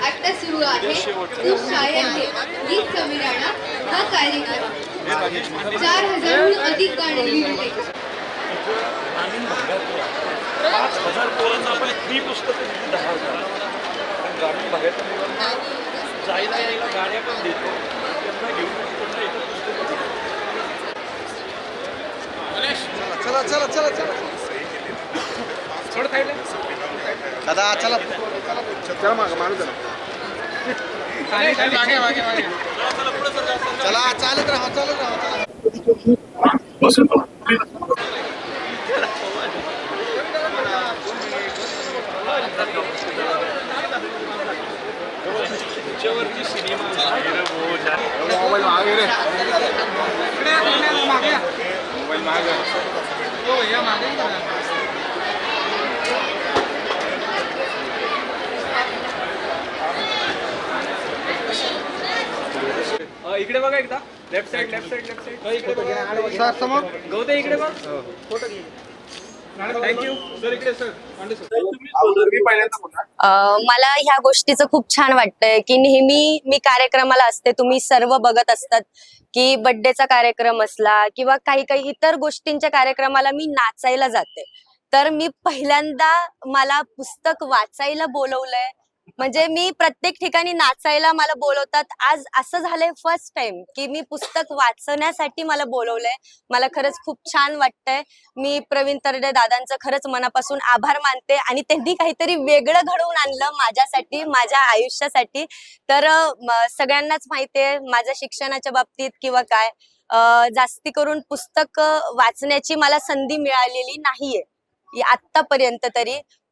आता सुरू आहे तू शायर घे गीत समीराणा हा कार्यक्रम चार हजारहून अधिक गाणे लिहिले पाच हजार पोरांना आपण फ्री पुस्तकं दिली दहा हजार पण ग्रामीण भागातल्या मुलांना जायला यायला गाड्या पण देतो. त्यांना घेऊन तिकडनं इथं पुस्तकं देतो. चला चला चला चला दादा चला. चला माग माणूस चला. चालत राहा चालत राहा चला त्याच्यावरती सिनेमा. मोबाईल मागे मागे इकडे बघा एकदा. Left side left side left side sir समोर? गौते इकडे बघ. सर इकडे सर अं, मला ह्या गोष्टीचं खूप छान वाटतंय की नेहमी मी कार्यक्रमाला असते तुम्ही सर्व बघत असतात की बर्थडेचा कार्यक्रम असला किंवा काही काही इतर गोष्टींच्या कार्यक्रमाला मी नाचायला जाते. तर मी पहिल्यांदा मला पुस्तक वाचायला बोलवलंय. म्हणजे मी प्रत्येक ठिकाणी नाचायला मला बोलवतात. आज असं झालंय फर्स्ट टाइम की मी पुस्तक वाचण्यासाठी मला बोलवलंय. मला खरंच खूप छान वाटतंय. मी प्रवीण तरडे दादांचं खरंच मनापासून आभार मानते आणि त्यांनी काहीतरी वेगळं घडवून आणलं माझ्यासाठी माझ्या आयुष्यासाठी. तर सगळ्यांनाच माहितीये माझ्या शिक्षणाच्या बाबतीत किंवा काय जास्ती करून पुस्तक वाचण्याची मला संधी मिळालेली नाहीये. आतापर्यंत तरी.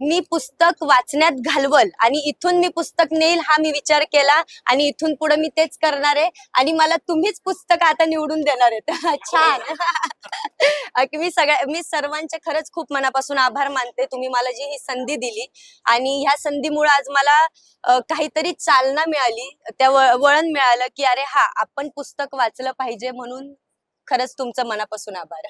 मी पुस्तक वाचण्यात घालवल आणि इथून मी पुस्तक नेईल हा मी विचार केला आणि इथून पुढे मी तेच करणार आहे आणि मला तुम्हीच पुस्तक आता निवडून देणार आहेत. छान. मी सगळ्या मी सर्वांचे खरंच खूप मनापासून आभार मानते. तुम्ही मला जी ही संधी दिली आणि ह्या संधीमुळे आज मला काहीतरी चालना मिळाली. त्या वळण मिळालं की अरे हा आपण पुस्तक वाचलं पाहिजे म्हणून खरंच तुमचं मनापासून आभार.